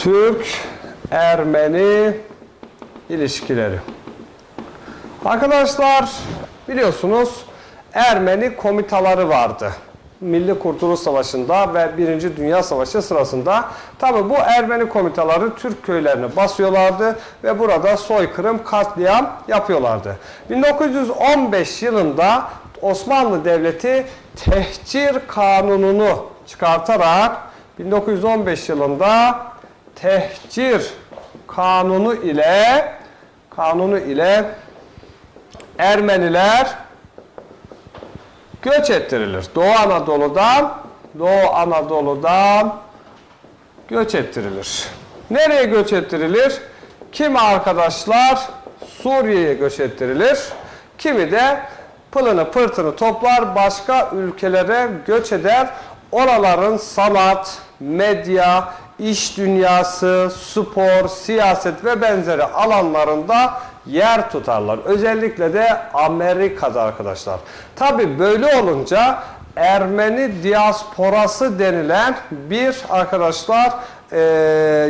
Türk-Ermeni ilişkileri. Arkadaşlar biliyorsunuz Ermeni komitaları vardı. Milli Kurtuluş Savaşı'nda ve Birinci Dünya Savaşı sırasında tabi bu Ermeni komitaları Türk köylerini basıyorlardı ve burada soykırım, katliam yapıyorlardı. 1915 yılında Osmanlı Devleti tehcir kanununu çıkartarak 1915 yılında tehcir kanunu ile kanunu ile Ermeniler göç ettirilir. Doğu Anadolu'dan Doğu Anadolu'dan göç ettirilir. Nereye göç ettirilir? Kimi arkadaşlar Suriye'ye göç ettirilir. Kimi de pılını pırtını toplar başka ülkelere göç eder. Oraların sanat, medya, iş dünyası, spor, siyaset ve benzeri alanlarında yer tutarlar. Özellikle de Amerika'da arkadaşlar. Tabi böyle olunca Ermeni diasporası denilen bir arkadaşlar e,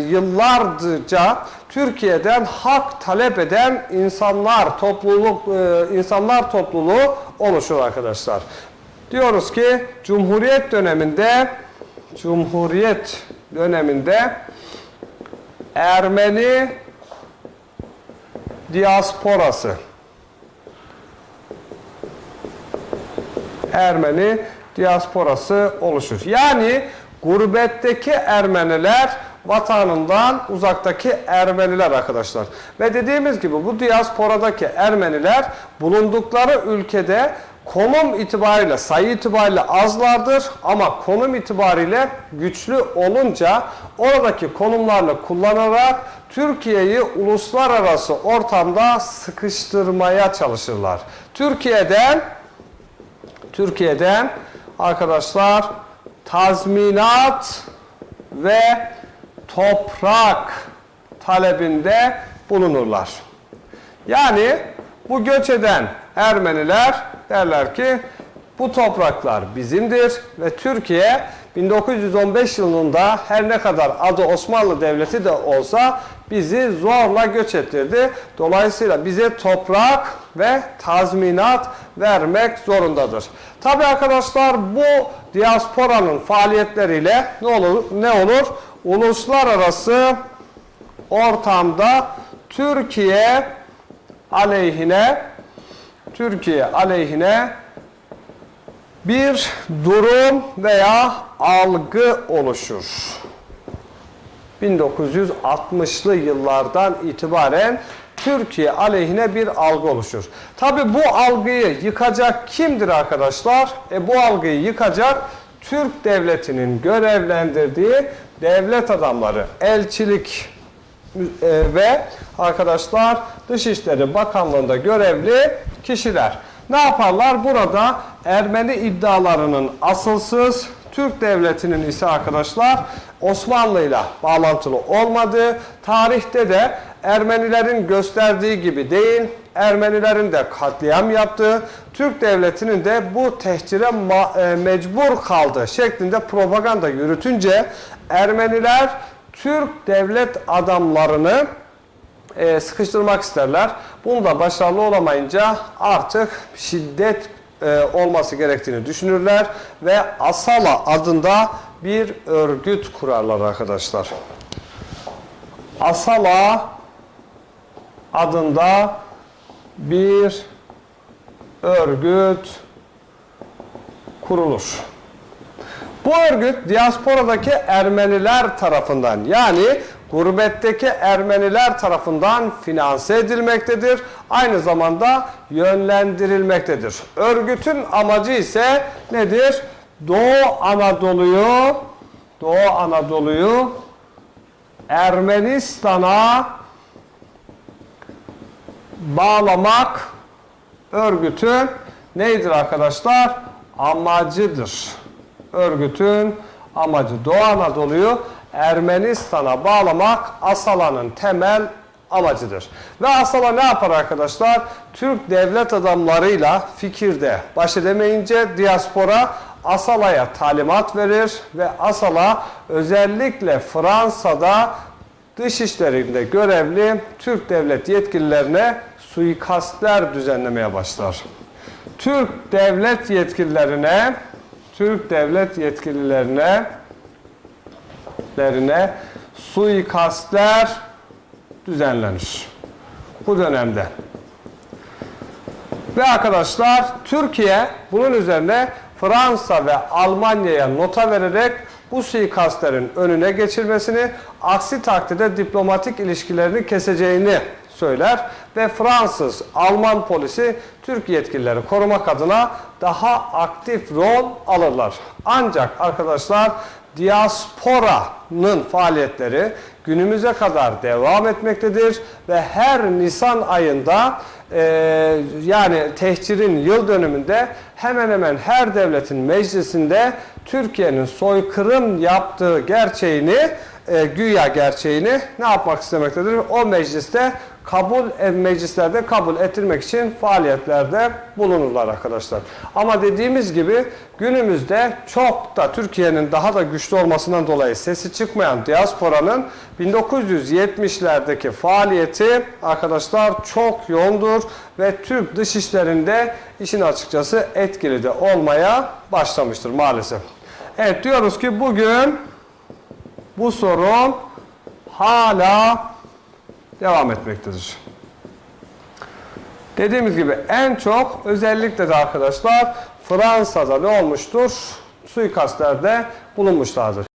yıllarca Türkiye'den hak talep eden insanlar topluluk e, insanlar topluluğu oluşur arkadaşlar. Diyoruz ki Cumhuriyet döneminde Cumhuriyet döneminde Ermeni diasporası Ermeni diasporası oluşur. Yani gurbetteki Ermeniler vatanından uzaktaki Ermeniler arkadaşlar. Ve dediğimiz gibi bu diasporadaki Ermeniler bulundukları ülkede konum itibariyle, sayı itibariyle azlardır ama konum itibariyle güçlü olunca oradaki konumlarını kullanarak Türkiye'yi uluslararası ortamda sıkıştırmaya çalışırlar. Türkiye'den Türkiye'den arkadaşlar tazminat ve toprak talebinde bulunurlar. Yani bu göç eden Ermeniler derler ki bu topraklar bizimdir ve Türkiye 1915 yılında her ne kadar adı Osmanlı Devleti de olsa bizi zorla göç ettirdi. Dolayısıyla bize toprak ve tazminat vermek zorundadır. Tabi arkadaşlar bu diasporanın faaliyetleriyle ne olur? Ne olur? Uluslararası ortamda Türkiye aleyhine Türkiye aleyhine bir durum veya algı oluşur. 1960'lı yıllardan itibaren Türkiye aleyhine bir algı oluşur. Tabi bu algıyı yıkacak kimdir arkadaşlar? E bu algıyı yıkacak Türk devletinin görevlendirdiği devlet adamları, elçilik e, ve arkadaşlar Dışişleri Bakanlığı'nda görevli kişiler. Ne yaparlar? Burada Ermeni iddialarının asılsız, Türk devletinin ise arkadaşlar Osmanlı ile bağlantılı olmadığı, tarihte de Ermenilerin gösterdiği gibi değil, Ermenilerin de katliam yaptığı, Türk devletinin de bu tehcire e, mecbur kaldığı şeklinde propaganda yürütünce Ermeniler Türk devlet adamlarını e, sıkıştırmak isterler. Bunu da başarılı olamayınca artık şiddet e, olması gerektiğini düşünürler ve Asala adında bir örgüt kurarlar arkadaşlar. Asala adında bir örgüt kurulur. Bu örgüt diasporadaki Ermeniler tarafından yani gurbetteki Ermeniler tarafından finanse edilmektedir. Aynı zamanda yönlendirilmektedir. Örgütün amacı ise nedir? Doğu Anadolu'yu Doğu Anadolu'yu Ermenistan'a bağlamak örgütün neydir arkadaşlar? Amacıdır. Örgütün amacı Doğu Anadolu'yu Ermenistan'a bağlamak Asala'nın temel amacıdır. Ve Asala ne yapar arkadaşlar? Türk devlet adamlarıyla fikirde baş edemeyince diaspora Asala'ya talimat verir ve Asala özellikle Fransa'da dışişlerinde görevli Türk devlet yetkililerine suikastler düzenlemeye başlar. Türk devlet yetkililerine Türk devlet yetkililerine lerine suikastler düzenlenir. Bu dönemde. Ve arkadaşlar Türkiye bunun üzerine Fransa ve Almanya'ya nota vererek bu suikastlerin önüne geçirmesini, aksi takdirde diplomatik ilişkilerini keseceğini söyler ve Fransız, Alman polisi Türk yetkilileri korumak adına daha aktif rol alırlar. Ancak arkadaşlar diasporanın faaliyetleri günümüze kadar devam etmektedir ve her Nisan ayında e, yani tehcirin yıl dönümünde hemen hemen her devletin meclisinde Türkiye'nin soykırım yaptığı gerçeğini e, güya gerçeğini ne yapmak istemektedir? O mecliste kabul e, meclislerde kabul ettirmek için faaliyetlerde bulunurlar arkadaşlar. Ama dediğimiz gibi günümüzde çok da Türkiye'nin daha da güçlü olmasından dolayı sesi çıkmayan diasporanın 1970'lerdeki faaliyeti arkadaşlar çok yoğundur ve Türk dışişlerinde işin açıkçası etkili de olmaya başlamıştır maalesef. Evet diyoruz ki bugün bu sorun hala devam etmektedir. Dediğimiz gibi en çok özellikle de arkadaşlar Fransa'da ne olmuştur? Suikastlerde bulunmuşlardır.